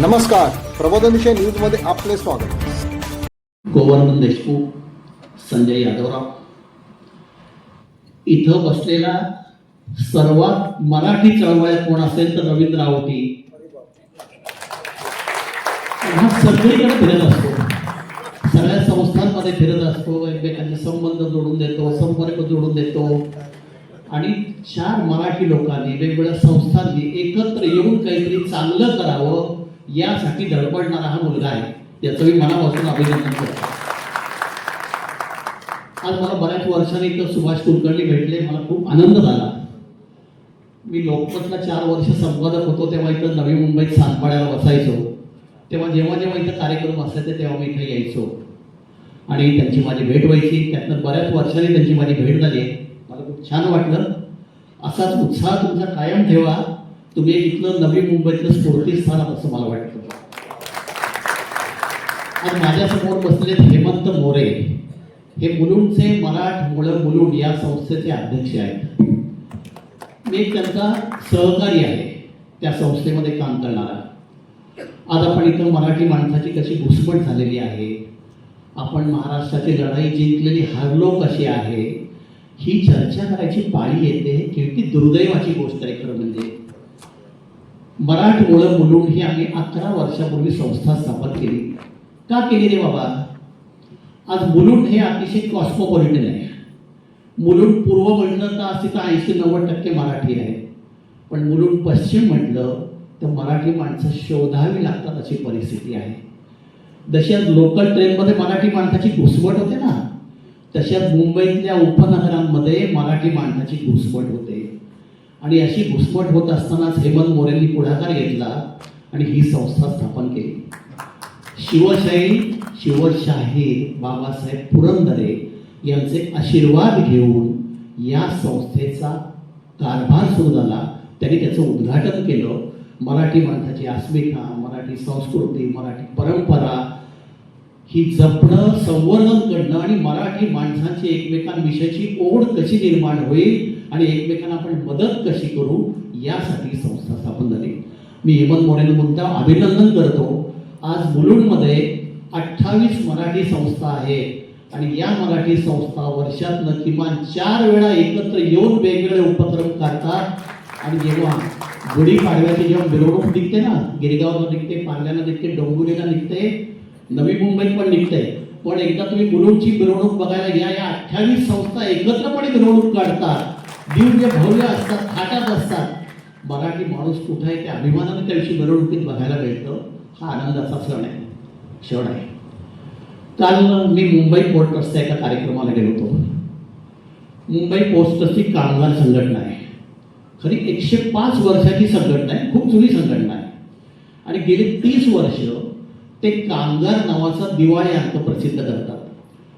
नमस्कार. प्रबोधनविषय न्यूजमध्ये आपले स्वागत. गोवर्धन देशमुख संजय यादवराव. इथं बसलेला सर्वात मराठी चळवळ्यात कोण असेल तर रवींद्र रावटी हा सगळीकडे फिरत असतो. सगळ्या संस्थांमध्ये फिरत असतो एकमेकांचे संबंध जोडून देतो संपर्क जोडून देतो. आणि चार मराठी लोकांनी वेगवेगळ्या संस्थांनी एकत्र येऊन काहीतरी चांगलं करावं यासाठी धडपडणारा हा मुलगा आहे याचं मी मनापासून अभिनंदन करतो. आज मला बऱ्याच वर्षांनी इथं सुभाष कुलकर्णी भेटले मला खूप आनंद झाला. मी लोकमतला चार वर्ष संपादक होतो तेव्हा इथं नवी मुंबईत सानपाड्याला बसायचो. तेव्हा जेव्हा जेव्हा इथं कार्यक्रम असायचे तेव्हा मी इथे यायचो. आणि त्यांची माझी भेट व्हायची. त्यातनं बऱ्याच वर्षांनी त्यांची माझी भेट झाली. मला खूप छान वाटलं. असाच उत्साह तुमचा कायम ठेवा. तुम्ही इथलं नवी मुंबईतलं स्फूर्तीस्थान असं मला वाटतं. आज माझ्यासमोर बसलेत हेमंत मोरे. हे मुलुंडचे मराठमोळं मुलुंड या संस्थेचे अध्यक्ष आहेत. मी एक त्यांचा सहकारी आहे. त्या संस्थेमध्ये काम करणारा आज आपण इथं मराठी माणसाची कशी घुसमट झालेली आहे आपण महाराष्ट्राची लढाई जिंकलेली हारलो कशी आहे ही चर्चा करायची पाळी येते किती दुर्दैवाची गोष्ट आहे खरं म्हणजे. मराठमोळं मुलुंड ही आम्ही अकरा वर्षापूर्वी संस्था स्थापन केली. का केली रे बाबा? आज मुलुंड हे अतिशय कॉस्मोपॉलिटन आहे. मुलुंड पूर्व म्हणलं तर असते तर ऐंशी नव्वद टक्के मराठी आहे. पण मुलुंड पश्चिम म्हटलं तर मराठी माणसं शोधावी लागतात अशी परिस्थिती आहे. जशी लोकल ट्रेनमध्ये मराठी माणसाची घुसमट होते ना? तशाच मुंबईतल्या उपनगरांमध्ये मराठी माणसाची घुसमट होते. आणि अशी घुसमट होत असतानाच हेमंत मोरेंनी पुढाकार घेतला आणि ही संस्था स्थापन केली. शिवशाही शिवशाही बाबासाहेब पुरंदरे यांचे आशीर्वाद घेऊन या संस्थेचा कारभार सुरू झाला. त्यांनी त्याचं उद्घाटन केलं. मराठी माणसाची अस्मिता मराठी संस्कृती मराठी परंपरा ही जपणं संवर्धन करणं आणि मराठी माणसाची एकमेकांविषयीची ओढ कशी निर्माण होईल आणि एकमेकांना आपण मदत कशी करू यासाठी संस्था स्थापन झाली. मी हेमंत मोरेनं मुद्दा अभिनंदन करतो. आज मुलुंडमध्ये अठ्ठावीस मराठी संस्था आहेत आणि या मराठी संस्था वर्षातनं किमान चार वेळा एकत्र येऊन वेगवेगळे उपक्रम करतात. आणि जेव्हा गुढीपाडव्याची जेव्हा मिरवणूक निघते ना गिरगावला निघते पाल्याला निघते डोंबिवलीला निघते नवी मुंबईत पण निघते. पण एकदा तुम्ही मुलुंडची मिरवणूक बघायला या या अठ्ठावीस संस्था एकत्रपणे मिरवणूक काढतात. दिव्य भव्य असतात थाटात असतात. मराठी माणूस कुठं आहे त्या अभिमानाने त्या दिवशी मिरवणुकीत बघायला मिळतं. हा आनंदाचा क्षण आहे. क्षण आहे. काल मी मुंबई पोर्ट ट्रस्टच्या एका कार्यक्रमाला गेलो होतो. मुंबई पोस्ट ट्रस्ट कामगार संघटना आहे. खरी एकशे पाच वर्षाची संघटना आहे. खूप जुनी संघटना आहे. आणि गेली तीस वर्ष ते कामगार नावाचा दिवाळी अंक प्रसिद्ध करतात.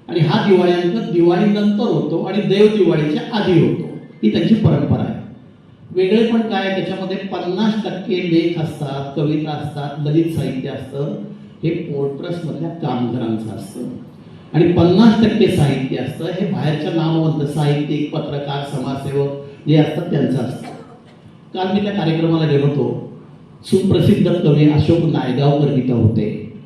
आणि हा दिवाळी अंक दिवाळीनंतर होतो आणि देव दिवाळीच्या आधी होतो. ही त्यांची परंपरा आहे. वेगळे पण काय त्याच्यामध्ये पन्नास टक्के लेख असतात कविता असतात ललित साहित्य असतं. हे पोर्ट ट्रस्टमधल्या कामगारांचं असतं. आणि पन्नास टक्के साहित्य असतं हे बाहेरच्या नामवंत साहित्यिक पत्रकार समाजसेवक जे असतात त्यांचं असतं. काल मी त्या कार्यक्रमाला गेलो होतो. सुप्रसिद्ध कवी अशोक नायगावकर तिथं होते.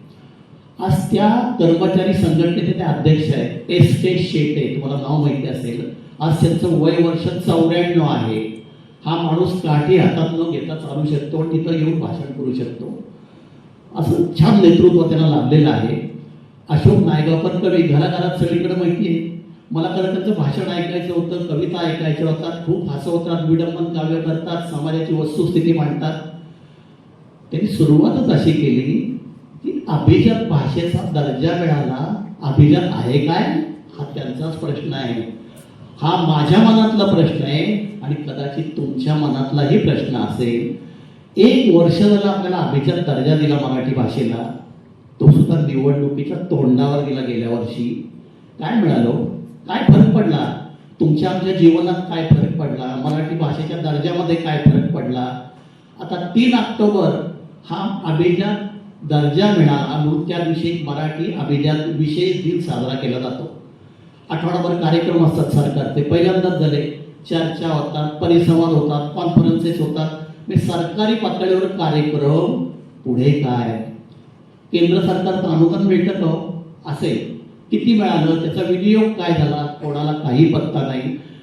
आज त्या कर्मचारी संघटनेचे ते अध्यक्ष आहेत. एस के शेटे तुम्हाला नाव माहिती असेल. आज त्यांचं वय वर्ष चौऱ्याण्णव आहे. हा माणूस काठी हातात न घेता चालू शकतो आणि तिथं येऊन भाषण करू शकतो. असं छान नेतृत्व त्यांना लाभलेलं आहे. अशोक नायगावकर कवी घराघरात सगळीकडे माहिती आहे. मला खरं त्यांचं भाषण ऐकायचं होतं कविता ऐकायच्या होतात खूप हसवतात विडंबन काव्य करतात समाजाची वस्तुस्थिती मांडतात. त्यांनी सुरुवातच अशी केली की अभिजात भाषेचा दर्जा मिळाला. अभिजात आहे काय? हा त्यांचाच प्रश्न आहे. हा माझ्या मनातला प्रश्न आहे आणि कदाचित तुमच्या मनातलाही प्रश्न असेल. एक वर्ष झालं आपल्याला अभिजात दर्जा दिला मराठी भाषेला. तो सुद्धा निवडणुकीच्या तोंडावर गेला गेल्या वर्षी. काय मिळालो? काय फरक पडला? तुमच्या आमच्या जीवनात काय फरक पडला? मराठी भाषेच्या दर्जामध्ये काय फरक पडला? आता तीन ऑक्टोबर हा अभिजात दर्जा मिळाला. म्हणून त्या दिवशी मराठी अभिजात विशेष दिन साजरा केला जातो. आठवडाभर कार्यक्रम असतात सरकारचे. पहिल्यांदाच झाले. चर्चा होतात परिसंवाद होतात कॉन्फरन्सेस होतात. मी सरकारी पातळीवर कार्यक्रम पुढे काय? केंद्र सरकारचं अनुदान मिळतं का असेल. किती मिळालं? त्याचा विनियोग काय झाला? कोणाला काही पत्ता नाही.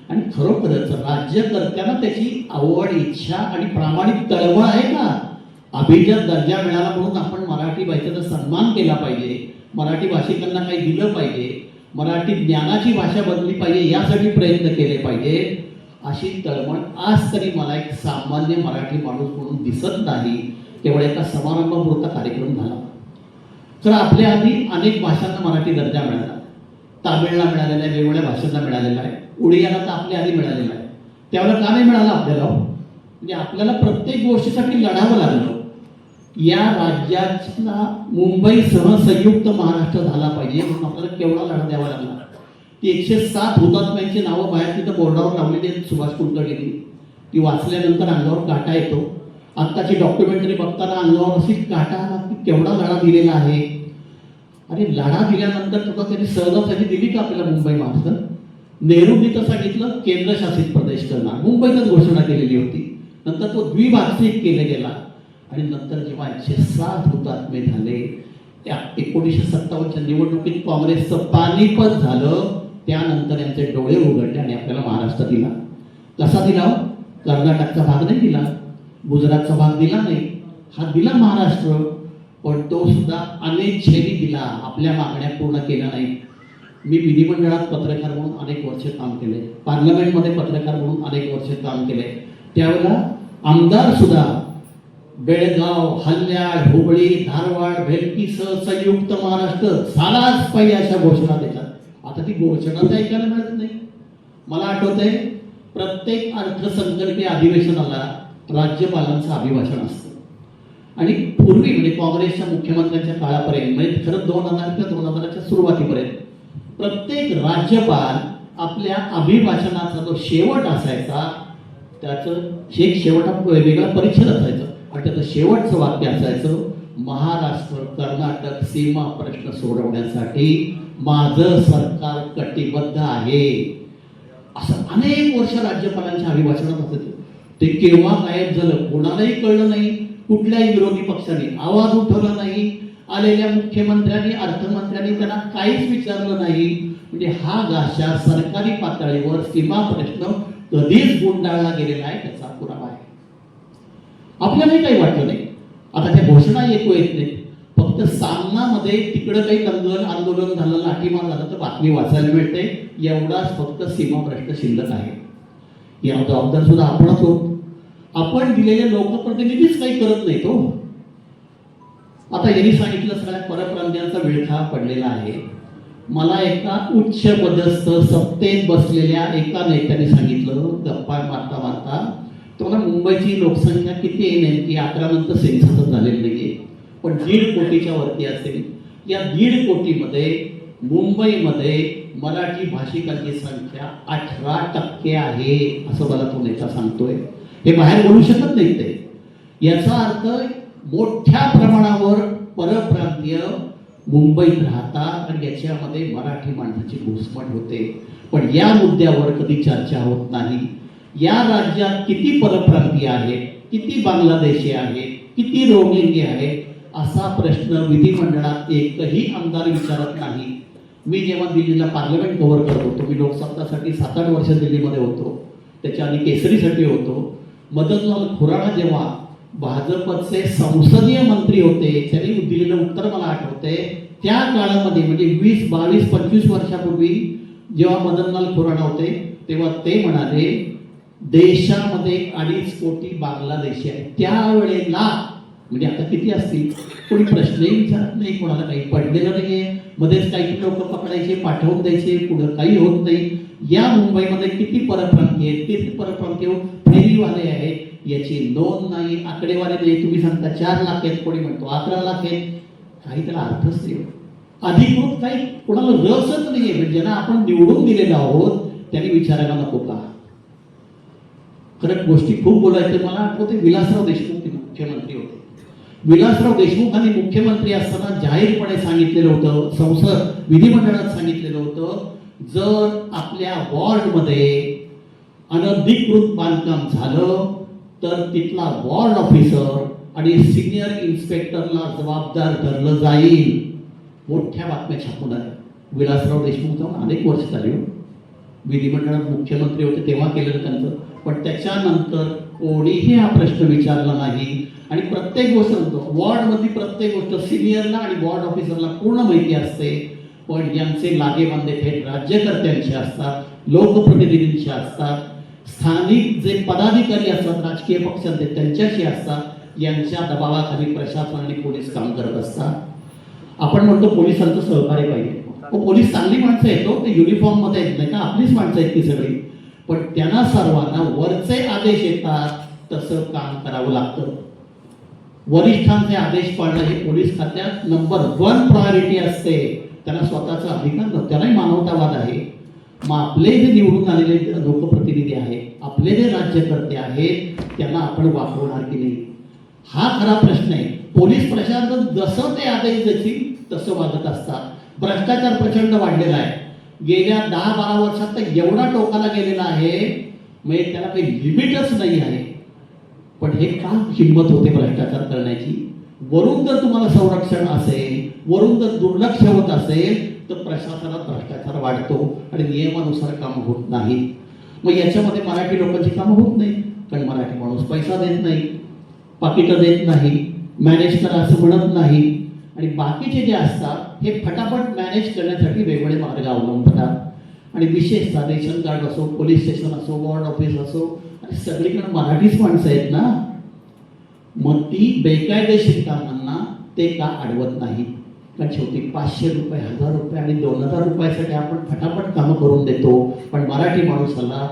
आणि खरोखरच राज्यकर्त्यांना त्याची आवड इच्छा आणि प्रामाणिक तळमळ आहे का? अभिजात दर्जा मिळाला म्हणून आपण मराठी भाषेचा सन्मान केला पाहिजे. मराठी भाषिकांना काही दिलं पाहिजे. मराठी ज्ञानाची भाषा बनली पाहिजे यासाठी प्रयत्न केले पाहिजे. अशी तळमळ आज तरी मला एक सामान्य मराठी माणूस म्हणून दिसत नाही. केवळ एका समारंभापुरता कार्यक्रम झाला. तर आपल्या आधी अनेक भाषांना मराठी दर्जा मिळाला. तामिळला मिळालेला आहे वेगवेगळ्या भाषांना मिळालेला आहे. उडियाला तर आपल्या आधी मिळालेला आहे. त्यावेळेला का नाही मिळालं आपल्याला? म्हणजे आपल्याला प्रत्येक गोष्टीसाठी लढावं लागलं. या राज्याचा मुंबईसह संयुक्त महाराष्ट्र झाला पाहिजे म्हणून आपल्याला केवढा लढा द्यावा लागला. ती एकशे सात हुतात्म्यांची नावं बाहेर तिथं बोर्डावर लावलेली आहेत सुभाष कुलकर्णींनी ती वाचल्यानंतर अंगावर काटा येतो. आत्ताची डॉक्युमेंटरी बघताना अंगावर अशी काटा केवढा लढा दिलेला आहे. अरे लढा दिल्यानंतर तुला त्यांनी सहजासाठी दिली का आपल्याला मुंबई महाराष्ट्र नेहरूंनी तर सांगितलं केंद्रशासित प्रदेश करणार. मुंबईतच घोषणा केलेली होती. नंतर तो द्विभाषिक केला गेला. आणि नंतर जेव्हा एकशे सात हुतात्मे झाले त्या एकोणीसशे सत्तावन्नच्या निवडणुकीत काँग्रेसचं पानिपत झालं. त्यानंतर यांचे डोळे उघडले आणि आपल्याला महाराष्ट्र दिला. कसा दिला हो? कर्नाटकचा भाग नाही दिला. गुजरातचा भाग दिला नाही. हा दिला महाराष्ट्र पण तो सुद्धा अनेच्छेने दिला. आपल्या मागण्या पूर्ण केल्या नाही मी विधिमंडळात पत्रकार म्हणून अनेक वर्ष काम केले. पार्लमेंटमध्ये पत्रकार म्हणून अनेक वर्ष काम केले. त्यावेळेला आमदार सुद्धा बेळगाव हल्याळ हुबळी धारवाड भेटकीसह संयुक्त महाराष्ट्र झालाच पाहिजे अशा घोषणा देतात. आता ती घोषणा तर ऐकायला मिळत नाही. मला आठवत आहे प्रत्येक अर्थसंकल्पीय अधिवेशनाला राज्यपालांचं अभिभाषण असतं. आणि पूर्वी म्हणजे काँग्रेसच्या मुख्यमंत्र्यांच्या काळापर्यंत म्हणजे खरं दोन हजार किंवा दोन हजाराच्या सुरुवातीपर्यंत प्रत्येक राज्यपाल आपल्या अभिभाषणाचा जो शेवट असायचा त्याचं एक शेवट हा वेगळा परिच्छेद असायचा. आणि त्याचं शेवटचं वाक्य असायचं महाराष्ट्र कर्नाटक सीमा प्रश्न सोडवण्यासाठी माझं सरकार कटिबद्ध आहे. असं अनेक वर्ष राज्यपालांच्या अभिभाषणात असायचं ते. केव्हा गायब झालं कोणालाही कळलं नाही कुठल्याही विरोधी पक्षाने आवाज उठवला नाही आलेल्या मुख्यमंत्र्यांनी अर्थमंत्र्यांनी त्यांना काहीच विचारलं नाही. म्हणजे हा गाशा सरकारी पातळीवर सीमा प्रश्न कधीच गुंडाळला गेलेला आहे त्याचा पुरावा आपल्यालाही काही वाटलं नाही. आता त्या घोषणा ऐकू येत नाही फक्त सामनामध्ये तिकडं काही दंगल आंदोलन झालं लाठीमार झालं तर बातमी वाचायला मिळते. एवढाच फक्त सीमा प्रश्न शिल्लक आहे. या जबाबदार सुद्धा आपणच होत आपण दिलेले लोकप्रतिनिधीच काही करत नाही तो हो. आता यांनी सांगितलं सगळ्या परप्रांतीयांचा विळखा पडलेला आहे. मला एका उच्च पदस्थ सत्तेत बसलेल्या एका नेत्याने सांगितलं गप्पा तुम्हाला मुंबईची लोकसंख्या किती आहे नेमकी? अकरा नंतर सेन्ससच झालेली आहे पण दीड कोटीच्या वरती असेल. या दीड कोटीमध्ये मुंबईमध्ये मराठी भाषिकांची संख्या अठरा टक्के आहे असं मला तो नेता सांगतोय. हे बाहेर बोलू शकत नाही ते. याचा अर्थ मोठ्या प्रमाणावर परप्रांतीय मुंबईत राहतात आणि याच्यामध्ये मराठी माणसाची घुसमट होते. पण या मुद्द्यावर कधी चर्चा होत नाही. या राज्यात किती परप्रांतीय आहेत किती बांगलादेशी आहेत किती रोहिंगे आहेत असा प्रश्न विधिमंडळात एकही आमदार विचारत नाही. मी जेव्हा दिल्लीला पार्लमेंट कव्हर करत होतो मी लोकसत्तासाठी सात आठ वर्ष दिल्लीमध्ये होतो त्याच्या आधी केसरीसाठी होतो मदनलाल खुराणा जेव्हा भाजपचे संसदीय मंत्री होते त्यांनी दिलेलं उत्तर मला आठवते त्या काळामध्ये म्हणजे वीस बावीस पंचवीस वर्षापूर्वी जेव्हा मदनलाल खुराणा होते तेव्हा ते म्हणाले देशामध्ये अडीच कोटी बांगलादेशी आहेत. त्यावेळेला म्हणजे आता किती असतील? कोणी प्रश्नही विचारत नाही कोणाला काही पडलेलं नाहीये. मध्येच काही लोक पकडायचे पाठवून द्यायचे पुढं काही होत नाही. या मुंबईमध्ये किती परप्रांतीय आहेत? किती परप्रांतीय हो? फेरीवाले आहेत. याची नोंद नाही. आकडेवारी नाही. तुम्ही सांगता चार लाख आहेत कोणी म्हणतो अकरा लाख आहेत. काही त्याला अर्थच नाही. अधिकृत काही कोणाला रसच नाहीये. म्हणजे ज्यांना आपण निवडून दिलेलो आहोत त्यांनी विचारायला नको का? खरं गोष्टी खूप बोलायचं मला आठवते विलासराव देशमुख हे मुख्यमंत्री होते. विलासराव देशमुखांनी मुख्यमंत्री असताना जाहीरपणे सांगितलेलं होतं संसद विधिमंडळात सांगितलेलं होतं जर आपल्या वॉर्डमध्ये अनधिकृत बांधकाम झालं तर तिथला वॉर्ड ऑफिसर आणि सिनियर इन्स्पेक्टरला जबाबदार धरलं जाईल. मोठ्या बातम्या छापून आहे विलासराव देशमुख जाऊन अनेक वर्ष झाली हो. विधिमंडळात मुख्यमंत्री होते तेव्हा केलेलं त्यांचं. पण त्याच्यानंतर कोणीही हा प्रश्न विचारला नाही. आणि प्रत्येक गोष्ट म्हणतो वॉर्डमधली प्रत्येक गोष्ट सिनियरला आणि वॉर्ड ऑफिसरला पूर्ण माहिती असते. पण यांचे लागेबांधे थेट राज्यकर्त्यांचे असतात लोकप्रतिनिधींचे असतात. स्थानिक जे पदाधिकारी असतात राजकीय पक्षांचे त्यांच्याशी असतात. यांच्या दबावाखाली प्रशासन आणि पोलीस काम करत असतात. आपण म्हणतो पोलिसांचं सहकार्य पाहिजे. पोलीस चांगली माणसं येतो हो, ते युनिफॉर्ममध्ये येत नाही का? आपलीच माणसं आहेत ती सगळी. पण त्यांना सर्वांना वरचे आदेश येतात तसं काम करावं लागतं. वरिष्ठांचे आदेश पाळणं हे पोलीस खात्यात नंबर वन प्रायोरिटी असते. त्यांना स्वतःचा अधिकार नसतो त्यालाही मानवतावाद आहे. मग आपले जे निवडून आलेले लोकप्रतिनिधी आहेत आपले जे राज्यकर्ते आहेत त्यांना आपण वापरणार की नाही? हा खरा प्रश्न आहे. पोलीस प्रशासन जसं ते आदेश देतील तसं वागत असतात. भ्रष्टाचार प्रचंड वाढलेला आहे. गेल्या दहा बारा वर्षात तर एवढा टोकाला गेलेला आहे म्हणजे त्याला काही लिमिटच नाही आहे. पण हे का किंमत होते भ्रष्टाचार करण्याची? वरून जर तुम्हाला संरक्षण असेल वरून जर दुर्लक्ष होत असेल तर प्रशासनात भ्रष्टाचार वाढतो आणि नियमानुसार काम होत नाही. मग याच्यामध्ये मराठी लोकांची कामं होत नाही कारण मराठी माणूस पैसा देत नाही पाकिटं देत नाही मॅनेज करा असं म्हणत नाही. आणि बाकीचे जे असतात हे फटाफट मॅनेज करण्यासाठी वेगवेगळे मार्ग अवलंबतात आणि विशेषतः रेशन कार्ड असो पोलीस स्टेशन असो वॉर्ड ऑफिस असो आणि सगळीकडे मराठीच माणसं आहेत ना मग ती बेकायदेशीर कामांना ते का अडवत नाही कारण शेवटी पाचशे रुपये हजार रुपये आणि दोन हजार रुपयासाठी आपण फटाफट कामं करून देतो. पण मराठी माणूस आला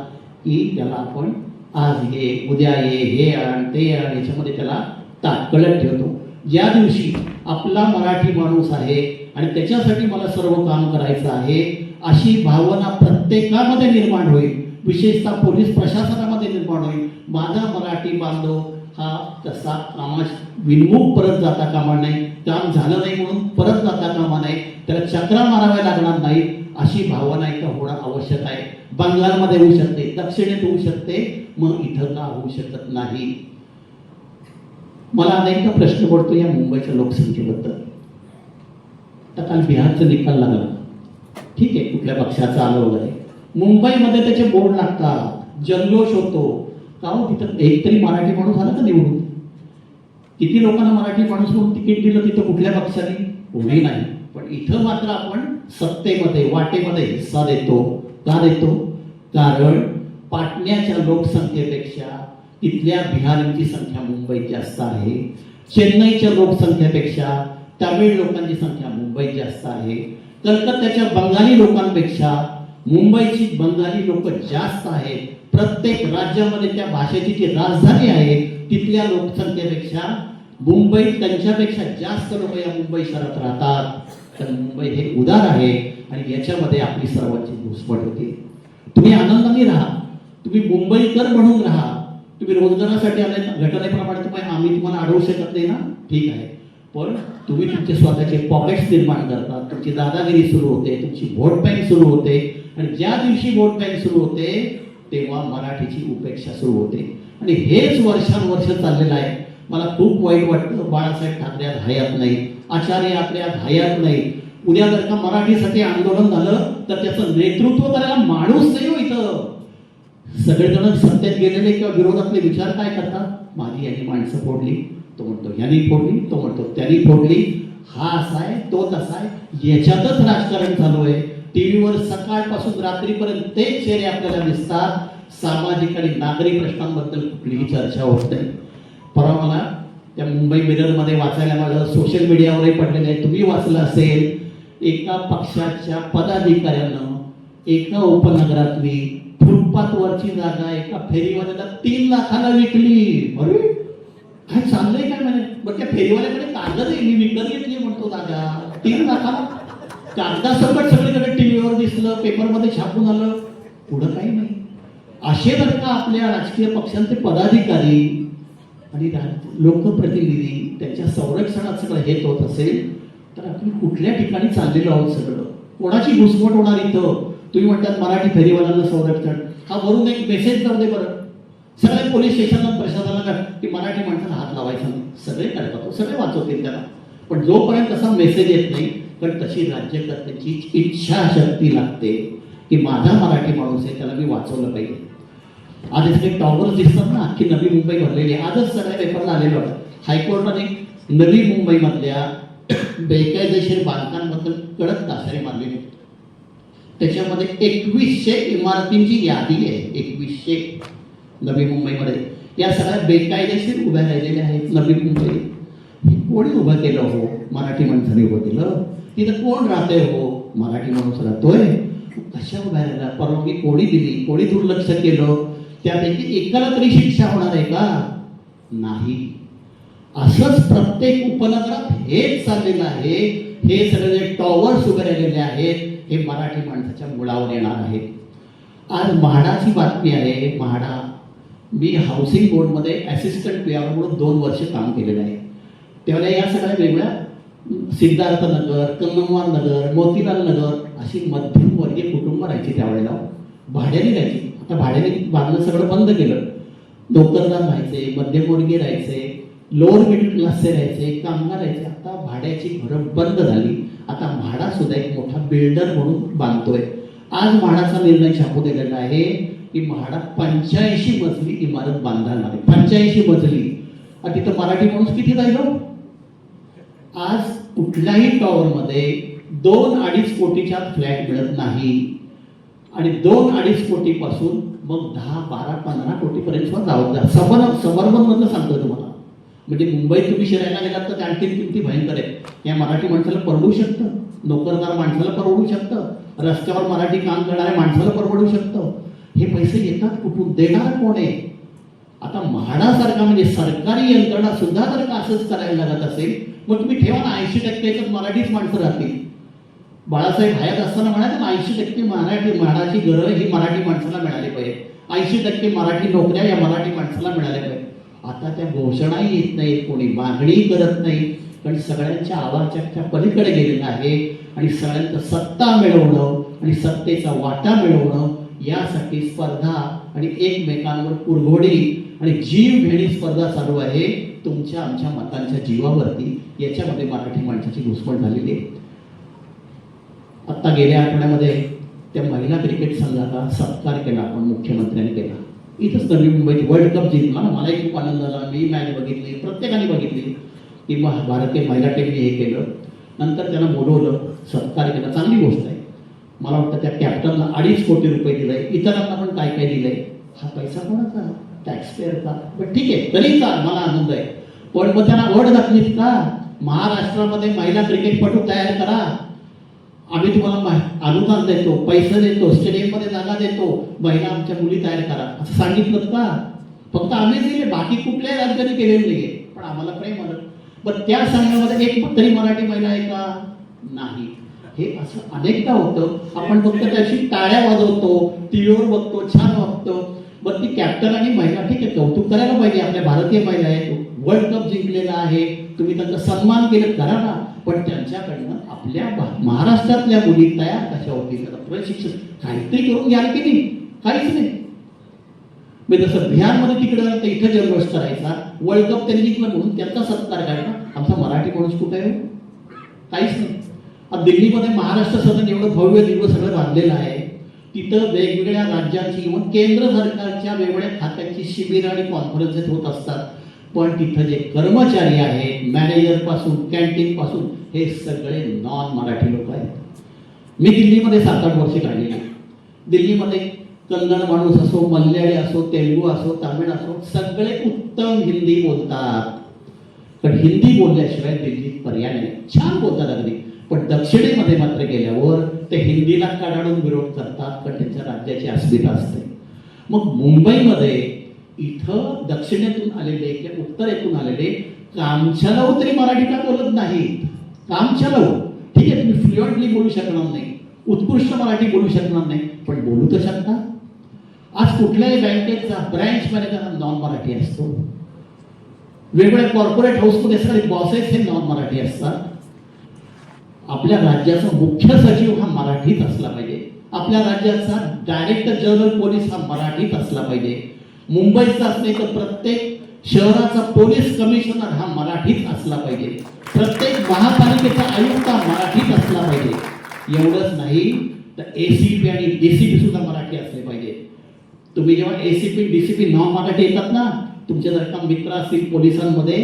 की त्याला आपण आज ये उद्या ये हे आण ते आण याच्यामध्ये त्याला ताटकळत ठेवतो. ज्या दिवशी आपला मराठी माणूस आहे आणि त्याच्यासाठी मला सर्व काम करायचं आहे अशी भावना प्रत्येकामध्ये निर्माण होईल. विशेषतः पोलीस प्रशासनामध्ये निर्माण होईल. माझा मराठी बांधव हा तसा कामाश विनमुख परत जाता कामा नाही. काम झालं नाही म्हणून परत जाता कामा नाही. त्याला चक्रा माराव्या लागणार नाही अशी भावना इथं होणं आवश्यक आहे. बंगालमध्ये होऊ शकते दक्षिणेत होऊ शकते मग इथं का होऊ शकत नाही? मला अनेकदा प्रश्न पडतो या मुंबईच्या लोकसंख्येबद्दल. आता काल बिहारचा निकाल लागला. ठीक आहे कुठल्या पक्षाचा आलं वगैरे. मुंबईमध्ये त्याचे बोर्ड लागतात. जल्लोष होतो. का हो तिथं एक तरी मराठी माणूस आला का निवडून? किती लोकांना मराठी माणूस म्हणून तिकीट दिलं तिथं कुठल्या पक्षाने? कोणी नाही. पण इथं मात्र आपण सत्तेमध्ये वाटेमध्ये हिस्सा देतो. का देतो? कारण पाटण्याच्या लोकसंख्येपेक्षा तिथल्या बिहारींची संख्या मुंबईत जास्त आहे. चेन्नईच्या लोकसंख्येपेक्षा तामिळ लोकांची संख्या मुंबईत जास्त आहे. कलकत्त्याच्या बंगाली लोकांपेक्षा मुंबईची बंगाली लोक जास्त आहेत. प्रत्येक राज्यामध्ये त्या भाषेची जी राजधानी आहे तिथल्या लोकसंख्येपेक्षा मुंबईत त्यांच्यापेक्षा जास्त लोक या मुंबई शहरात राहतात. तर मुंबई हे उदार आहे आणि याच्यामध्ये आपली सर्वांची घुसपट होते. तुम्ही आनंदाने राहा. तुम्ही मुंबईकर म्हणून राहा. तुम्ही रोजगारासाठी आले घटनेप्रमाणे तुम्ही आम्ही तुम्हाला अडवू शकत नाही ना? ठीक आहे. पण तुम्ही तुमचे स्वतःचे पॉकेट्स निर्माण करता. तुमची दादागिरी सुरू होते तुमची वोट बँक सुरू होते. आणि ज्या दिवशी वोट बँक सुरू होते तेव्हा मराठीची उपेक्षा सुरू होते. आणि हेच वर्षानुवर्ष चाललेलं आहे. मला खूप वाईट वाटतं बाळासाहेब ठाकरे आज हयात नाही आचार्य ठाकरे आज हयात नाही उद्या जर का मराठीसाठी आंदोलन झालं तर त्याचं नेतृत्व करायला माणूस नाही हो इथं सगळेजण सत्तेत गेलेले किंवा विरोधातले विचार काय करतात? माझी यांनी माणसं फोडली तो म्हणतो यांनी फोडली तो म्हणतो त्यांनी फोडली. हा असा आहे तो तसा आहे. याच्यातच राजकारण चालू आहे. टीव्हीवर सकाळपासून रात्रीपर्यंत तेच चेहरे आपल्याला दिसतात. सामाजिक आणि नागरी प्रश्नांबद्दल कुठलीही चर्चा होत नाही. परवा मला त्या मुंबई मिररमध्ये वाचायला मला सोशल मीडियावरही पडलेलं आहे. तुम्ही वाचलं असेल एका पक्षाच्या पदाधिकाऱ्यानं एका उपनगरातली फुटपाथ वरची जागा एका फेरीवाल्याला तीन लाखाला विकली. अरे काय चाललंय काय म्हणे? बरं त्या फेरीवाल्याकडे कागद आहे. मी विकत घेतली म्हणतो जागा. तीन लाखाला. कागदासकट सगळीकडे टीव्हीवर दिसलं पेपरमध्ये छापून आलं. पुढं काही नाही. असे जर का आपल्या राजकीय पक्षांचे पदाधिकारी आणि राज- लोकप्रतिनिधी त्यांच्या संरक्षणात सगळं हेत होत असेल तर आपण कुठल्या ठिकाणी चाललेलो आहोत सगळं? कोणाची घुसमट होणार इथं? तुम्ही म्हणतात मराठी फेरीवाल्यांना संरक्षण. हा वरून एक मेसेज जाऊ दे बरं. सगळे पोलीस स्टेशनला प्रशासनाला की मराठी माणसाला हात लावायचा नाही. सगळे करतात सगळे वाचवतील त्याला. पण जोपर्यंत तसा मेसेज येत नाही पण तशी राज्यकर्त्याची इच्छाशक्ती लागते की माझा मराठी माणूस आहे त्याला मी वाचवलं पाहिजे. आज इथे टॉवर्स दिसतात ना अख्खी नवी मुंबई भरलेली आजच सगळ्या पेपरला आलेलो आहे. हायकोर्टाने नवी मुंबईमधल्या बेकायदेशीर बांधकांबद्दल कडक तासारी मारलेली होती. त्याच्यामध्ये एकवीसशे इमारतींची यादी आहे. एकवीसशे नवी मुंबईमध्ये. या सगळ्या बेकायदेशीर उभ्या राहिलेल्या आहेत नवी मुंबई हे कोणी उभं केलं हो? मराठी माणसाने उभं केलं. तिथं कोण राहतंय हो? मराठी माणूस राहतोय. कशा उभ्या राहिल्या? परवानगी कोणी दिली? कोणी दुर्लक्ष केलं? त्यापैकी एकाला तरी शिक्षा होणार आहे का? नाही. असंच प्रत्येक उपनगरात हेच चाललेलं आहे. हे सगळे जे टॉवर्स उभे राहिलेले आहेत हे मराठी माणसाच्या मुळावर येणार आहेत. आज म्हाडाची बातमी आहे म्हाडा मी हाऊसिंग बोर्डमध्ये असिस्टंट पीआर म्हणून दोन वर्ष काम केलेलं आहे. त्यावेळेला या सगळ्या वेगळ्या सिद्धार्थ नगर कन्नमवार नगर मोतीलाल नगर अशी मध्यमवर्गीय कुटुंब राहायची त्यावेळेला. भाड्याने राहायची आता भाड्याने बांधणं सगळं बंद केलं. नोकरदार राहायचे मध्यमवर्गीय राहायचे लोअर मिडल क्लासचे राहायचे कामगार राहायचे आता भाड्याची घरं बंद झाली. आता म्हाडा सुद्धा एक मोठा बिल्डर म्हणून बांधतोय. आज म्हाडाचा निर्णय छापू दिलेला आहे की म्हाडा पंच्याऐंशी मजली इमारत बांधणार आहे पंच्याऐंशी मजली. तिथं मराठी माणूस किती राहिलो? आज कुठल्याही टॉवरमध्ये दोन अडीच कोटीच्या फ्लॅट मिळत नाही. आणि दोन अडीच कोटीपासून मग दहा बारा पंधरा कोटीपर्यंत सुद्धा जावं जा सबन सबर्बन मधलं सांगतो तुम्हाला. म्हणजे मुंबईत तुम्ही शिरायला गेलात तर आणखी किमती भयंकर आहे या मराठी माणसाला परवडू शकतं. नोकरदार माणसाला परवडू शकतं. रस्त्यावर मराठी काम करणाऱ्या माणसाला परवडू शकतं. हे पैसे येतात कुठून? देणार कोण आहे? आता म्हाडासारखा म्हणजे सरकारी यंत्रणा सुद्धा जर का असंच करायला लागत असेल मग तुम्ही ठेवा ना ऐंशी टक्क्याच्याच मराठीच माणसं राहतील. बाळासाहेब हयात असताना म्हणाले ऐंशी टक्के मराठी म्हाडाची गरज ही मराठी माणसाला मिळाली पाहिजे. ऐंशी टक्के मराठी नोकऱ्या या मराठी माणसाला मिळाल्या पाहिजे आता त्या घोषणाही येत नाहीत कोणी मागणी करत नाही. कारण सगळ्यांच्या आवाजाच्या पलीकडे गेलेलं आहे. आणि सगळ्यांचं सत्ता मिळवणं आणि सत्तेचा वाटा मिळवणं यासाठी स्पर्धा आणि एकमेकांवर कुरघोडी आणि जीव घेणी स्पर्धा चालू आहे. तुमच्या आमच्या मतांच्या जीवावरती. याच्यामध्ये मराठी माणसाची घुसमट झालेली आहे. आत्ता गेल्या आठवड्यामध्ये त्या महिला क्रिकेट संघाचा सत्कार केला आपण मुख्यमंत्र्यांनी केला. इथंच नवी मुंबईची वर्ल्ड कप जिंकला. ना मलाही खूप आनंद झाला. मी मॅच बघितली प्रत्येकाने बघितली. की मग भारतीय महिला टीमने हे केलं. नंतर त्यांना बोलवलं सत्कार केला. चांगली गोष्ट आहे. मला वाटतं त्या कॅप्टनला अडीच कोटी रुपये दिले इतरांना पण काय काय दिलंय? हा पैसा कोणाचा? टॅक्स पेअरचा पण ठीक आहे. तरी चाल मला आनंद आहे. पण मग त्यांना अट घातलीत का? महाराष्ट्रामध्ये महिला क्रिकेटपटू तयार करा. आम्ही तुम्हाला मा- अनुदान देतो पैसे देतो स्टेडियममध्ये जागा देतो महिला आमच्या मुली तयार करा. असं सांगितलं का? फक्त आम्ही दिले बाकी कुठल्याही राज्याने केलेलं नाहीये. पण आम्हाला प्रेम आलं. पण त्या संघामध्ये एक तरी मराठी महिला आहे का? नाही. हे असं अनेकदा होतं. आपण फक्त त्याची टाळ्या वाजवतो टीव्हीवर बघतो छान वागतो. मग ती कॅप्टन आणि महिला ठीक आहे कौतुक करायला पाहिजे. आपल्या भारतीय महिला आहेत. वर्ल्ड कप जिंकलेला आहे. तुम्ही त्यांचा सन्मान केलं करा ना. पण त्यांच्याकडनं आपल्या महाराष्ट्रातल्या मुली तयार कशा होतील त्याला प्रशिक्षण काहीतरी करून घ्याल की नाही? काहीच नाही. मी जसं बिहारमध्ये तिकडं तर इथं जल्लोष करायचा. वर्ल्ड कप त्यांनी जिंकलं म्हणून त्यांचा सत्कार करायचा. आमचा मराठी माणूस कुठे आहे? काहीच नाही. आता दिल्लीमध्ये महाराष्ट्र सदन एवढं भव्य दिवस सगळं बांधलेलं आहे. तिथं वेगवेगळ्या राज्यांची किंवा केंद्र सरकारच्या वेगवेगळ्या खात्यांची शिबिर आणि कॉन्फरन्सेस होत असतात. पण तिथं जे कर्मचारी आहेत मॅनेजरपासून कॅन्टीन पासून हे सगळे नॉन मराठी लोक आहेत. मी दिल्लीमध्ये सात आठ वर्षे काढली दिल्लीमध्ये कन्नड माणूस असो मल्याळी असो तेलुगू असो तामिळ असो सगळे उत्तम हिंदी बोलतात. पण हिंदी बोलल्याशिवाय दिल्लीत पर्याय नाही. छान बोलतात अगदी. पण दक्षिणेमध्ये मात्र गेल्यावर ते हिंदीला कडाडून विरोध करतात पण त्यांच्या राज्याची अस्मिता असते. मग मुंबईमध्ये इथं दक्षिणेतून आलेले किंवा उत्तरेतून आलेले कामचलव तरी मराठी का बोलत नाहीत. कामचलव ठीक आहे तुम्ही फ्लुएंटली बोलू शकणार नाही. उत्कृष्ट मराठी बोलू शकणार नाही पण बोलू तर शकता. आज कुठल्याही बँकेचा ब्रँच मॅनेजर नॉन मराठी असतो. वेगवेगळ्या कॉर्पोरेट हाऊसमध्ये असणारे बॉसेस हे नॉन मराठी असतात. आपल्या राज्याचा मुख्य सचिव हा मराठीत असला पाहिजे. आपल्या राज्याचा डायरेक्टर जनरल पोलीस हा मराठीत असला पाहिजे. मुंबईचाच नाही तर प्रत्येक शहराचा पोलीस कमिशनर हा मराठीत असला पाहिजे. प्रत्येक महापालिकेचा आयुक्त हा मराठीत असला पाहिजे. एवढंच नाही तर एसीपी आणि डीसीपी सुद्धा मराठी असले पाहिजे. तुम्ही जेव्हा एसीपी डीसीपी नॉन मराठी येतात ना तुमच्या जर का मित्र असतील पोलिसांमध्ये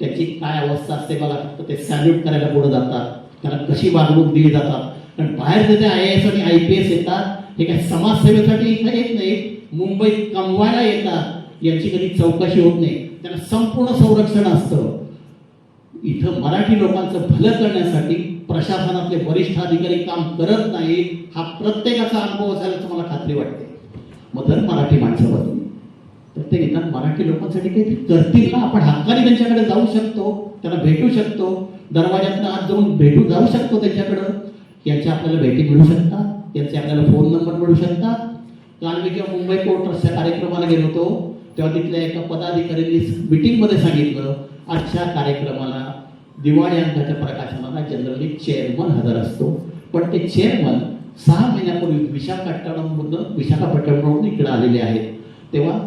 त्याची काय अवस्था असते मला फक्त ते सॅल्यूट करायला पुढे जातात. त्याला कशी वागणूक दिली जातात. कारण बाहेर जे आय एस आणि आय पी एस येतात हे काय समाजसेवेसाठी इथं येत नाही मुंबईत कमवायला येतात याची कधी चौकशी होत नाही. त्यांना संपूर्ण संरक्षण असतं. इथं मराठी लोकांचं भलं करण्यासाठी प्रशासनातले वरिष्ठ अधिकारी काम करत नाही हा प्रत्येकाचा अनुभव असायला मला खात्री वाटते. मग जर मराठी माणसं तर ते निदान मराठी लोकांसाठी काहीतरी करतील ना आपण हक्काने त्यांच्याकडे जाऊ शकतो त्यांना भेटू शकतो दरवाज्यातनं आत जाऊन भेटू जाऊ शकतो त्यांच्याकडं. यांच्या आपल्याला भेटी मिळू शकतात याचे आपल्याला फोन नंबर मिळू शकतात काल मी जेव्हा मुंबई पोर्ट ट्रस्टच्या कार्यक्रमाला गेलो होतो. तेव्हा तिथल्या एका पदाधिकाऱ्यांनी मिटिंगमध्ये सांगितलं आजच्या कार्यक्रमाला दिवाळी अंकाच्या प्रकाशनाला जनरली चेअरमन हजर असतो. पण ते चेअरमन सहा महिन्यापूर्वी विशाखापट्टणमधून विशाखापट्टणमधून इकडे आलेले आहेत. तेव्हा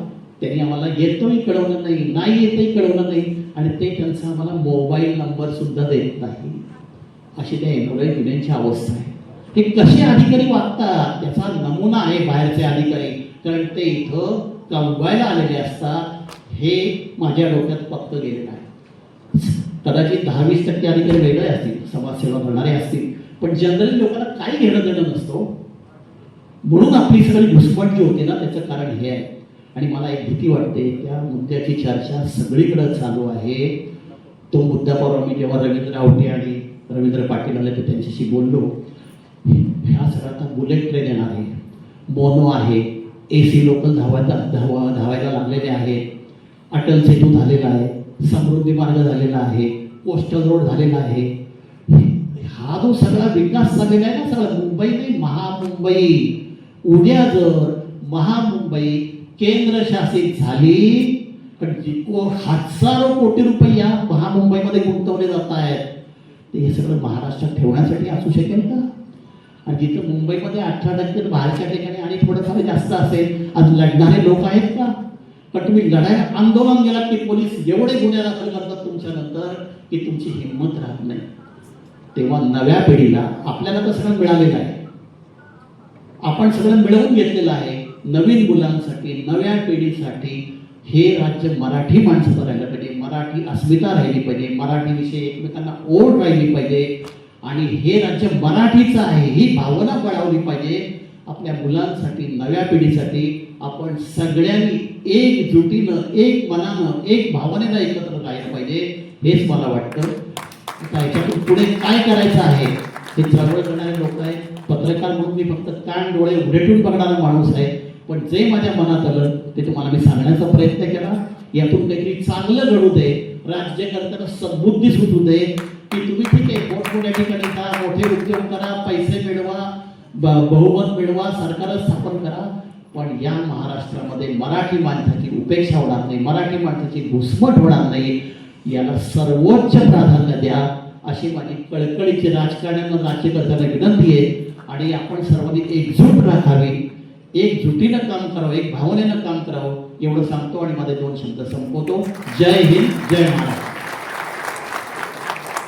त्यांनी आम्हाला येतोही कळवलं नाही नाही येतही कळवलं नाही. आणि ते त्यांचा आम्हाला मोबाईल नंबर सुद्धा देत नाही. अशी त्या एनोराय युनियनची अवस्था आहे. ते कसे अधिकारी वागतात त्याचा नमुना आहे बाहेरचे अधिकारी. कारण ते इथं कमवायला आलेले असतात हे माझ्या डोक्यात फक्त गेलेलं आहे. कदाचित दहा वीस टक्के अधिकारी वेगळे असतील समाजसेवा करणारे असतील पण जनरली लोकांना काही घेणं देणं नसतो. म्हणून आपली सगळी घुसमट जी होते ना त्याचं कारण हे आहे. आणि मला एक भीती वाटते त्या मुद्द्याची चर्चा सगळीकडे चालू आहे. तो मुद्दा परवा मी जेव्हा रवींद्र आवटे आणि रवींद्र पाटील आले तर त्यांच्याशी बोललो. ह्या सगळ्यात आता बुलेट ट्रेन येणार आहे. मोनो आहे. ए सी लोकल धावायला धावा धावायला लागलेले आहेत. अटल सेतू झालेला आहे. समृद्धी मार्ग झालेला आहे. कोस्टल रोड झालेला आहे. हा जो सगळा विकास झालेला आहे ना सगळा मुंबई नाही महामुंबई. उद्या जर महामुंबई केंद्रशासित झाली पण जितको हजारो कोटी रुपये या महामुंबईमध्ये गुंतवले जात आहेत. ते हे सगळं महाराष्ट्रात ठेवण्यासाठी असू शकेल का? जिथं मुंबईमध्ये अठरा टक्के तर बाहेरच्या ठिकाणी आणि थोडंफार जास्त असेल आज लढणारे लोक आहेत का? पण तुम्ही लढायला आंदोलन गेलात की पोलीस एवढे गुन्हे दाखल करतात तुमच्या नंतर की तुमची हिंमत राहत नाही. तेव्हा नव्या पिढीला आपल्याला तर सगळं मिळालेलं आहे. आपण सगळं मिळवून घेतलेलं आहे नवीन मुलांसाठी नव्या पिढीसाठी. हे राज्य मराठी माणसं राहिलं पाहिजे मराठी अस्मिता राहिली पाहिजे मराठीविषयी एकमेकांना ओढ राहिली पाहिजे. आणि हे राज्य मराठीचं आहे ही भावना बळावली पाहिजे. आपल्या मुलांसाठी नव्या पिढीसाठी आपण सगळ्यांनी एकजुटीनं एक मनानं एक भावनेनं एकत्र राहिलं पाहिजे हेच मला वाटतं. त्याच्यातून याच्यातून पुढे काय करायचं आहे? हे चळवळ करणारे लोक आहेत. पत्रकार म्हणून मी फक्त कान डोळे उघडेटून बघणारा माणूस आहे. पण जे माझ्या मनात आलं ते तुम्हाला मी सांगण्याचा प्रयत्न केला. यातून काहीतरी चांगलं घडू दे. राज्य करताना सद्बुद्धी सुटू दे. की तुम्ही ठीक आहे मोठमोठ्या ठिकाणी जा मोठे उद्योग करा पैसे मिळवा ब- बहुमत मिळवा सरकार स्थापन करा. पण या महाराष्ट्रामध्ये मराठी माणसाची उपेक्षा होणार नाही मराठी माणसाची घुसमट होणार नाही. याला सर्वोच्च प्राधान्य द्या. अशी माझी कळकळीची राजकारण्यांना राज्यकर्त्यांना विनंती आहे. आणि आपण सर्वांनी एकजूट राखावी एकजुटीनं काम करावं एक भावनेनं काम करावं एवढं सांगतो आणि माझे दोन शब्द संपवतो. जय हिंद जय महाराष्ट्र.